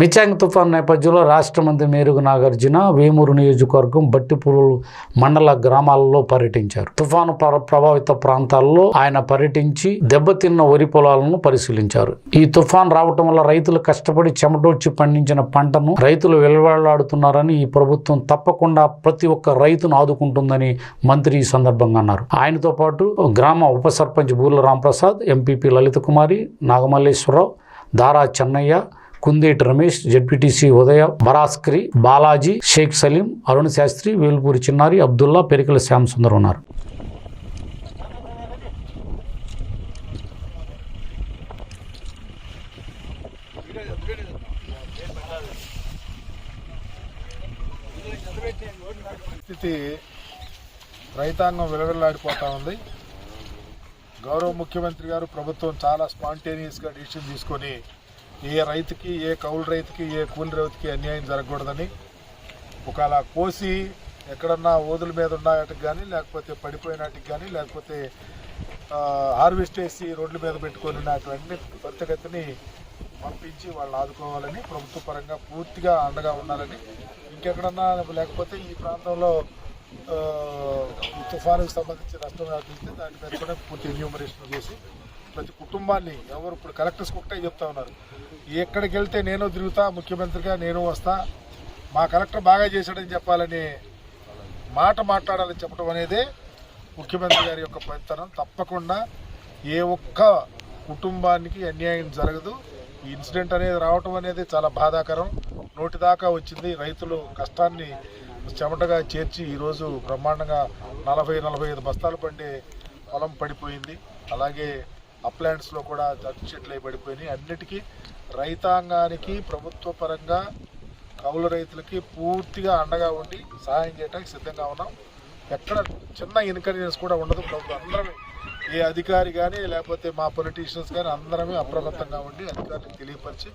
మిచాంగ్ తుఫాన్ నేపథ్యంలో రాష్ట్ర మంత్రి మేరుగు నాగార్జున వేమూరు నియోజకవర్గం బట్టిపూలు మండల గ్రామాలలో పర్యటించారు. తుఫాను ప్రభావిత ప్రాంతాల్లో ఆయన పర్యటించి దెబ్బతిన్న వరి పొలాలను పరిశీలించారు. ఈ తుఫాన్ రావటం వల్ల రైతులు కష్టపడి చెమటోడ్చి పండించిన పంటను రైతులు వెలువలాడుతున్నారని ఈ ప్రభుత్వం తప్పకుండా ప్రతి ఒక్క రైతును ఆదుకుంటుందని మంత్రి ఈ సందర్భంగా అన్నారు. ఆయనతో పాటు గ్రామ ఉప సర్పంచ్ బూర్ల రాంప్రసాద్ ఎంపీపీ లలిత కుమారి నాగమల్లేశ్వరరావు దారా చెన్నయ్య కుందేటి రమేష్ జడ్పీటీసీ ఉదయ బరాస్కరి బాలాజీ షేక్ సలీం అరుణ్ శాస్త్రి వేలుపూరి చిన్నారి అబ్దుల్లా పెరికల శ్యామ్ సుందర్ ఉన్నారు. పరిస్థితి రైతాంగం విలవిల్లాడిపోతా ఉంది. గౌరవ ముఖ్యమంత్రి గారు ప్రభుత్వం చాలా స్పాంటేనియస్గా డిసిషన్ తీసుకొని ఏ రైతుకి ఏ కౌలు రైతుకి ఏ కూలి రైతుకి అన్యాయం జరగకూడదని ఒకవేళ కోసి ఎక్కడన్నా ఓదుల మీద ఉన్నట్టుకు కానీ లేకపోతే పడిపోయినట్టుకు కానీ లేకపోతే హార్వెస్ట్ చేసి రోడ్ల మీద పెట్టుకొని ఉన్నటువంటి త్వరితగతిని పంపించి వాళ్ళని ఆదుకోవాలని ప్రభుత్వ పరంగా పూర్తిగా అండగా ఉండాలని. ఇంకెక్కడన్నా లేకపోతే ఈ ప్రాంతంలో తుఫానుకు సంబంధించి నష్టం వ్యాపిస్తే దాని మీద కూడా పూర్తి ఎన్యూమరేషన్ చేసి ప్రతి కుటుంబాన్ని ఎవరు ఇప్పుడు కలెక్టర్స్ ఒకటే చెప్తా ఉన్నారు. ఎక్కడికి వెళ్తే నేను తిరుగుతా ముఖ్యమంత్రిగా నేను వస్తా మా కలెక్టర్ బాగా చేశాడని చెప్పాలని మాట మాట్లాడాలని చెప్పడం అనేది ముఖ్యమంత్రి గారి యొక్క పనితనం. తప్పకుండా ఏ ఒక్క కుటుంబానికి అన్యాయం జరగదు. ఈ ఇన్సిడెంట్ అనేది రావటం అనేది చాలా బాధాకరం. నోటి దాకా వచ్చింది. రైతులు కష్టాన్ని చెమటగా చేర్చి ఈరోజు బ్రహ్మాండంగా నలభై నలభై ఐదు బస్తాలు పండే పొలం పడిపోయింది. అలాగే అప్లాంట్స్లో కూడా జట్టు చెట్లు పడిపోయినాయి. అన్నిటికీ రైతాంగానికి ప్రభుత్వ పరంగా కౌలు రైతులకి పూర్తిగా అండగా ఉండి సహాయం చేయడానికి సిద్ధంగా ఉన్నాం. ఎక్కడ చిన్న ఇన్కన్వీనియన్స్ కూడా ఉండదు. ప్రభుత్వం అందరమే. ఏ అధికారి కానీ లేకపోతే మా పొలిటీషియన్స్ కానీ అందరమే అప్రమత్తంగా ఉండి అధికారులకు తెలియపరిచి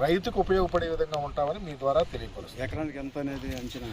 రైతుకు ఉపయోగపడే విధంగా ఉంటామని మీ ద్వారా తెలియపరుస్తాం ఎకరానికి ఎంత అనేది అంచనా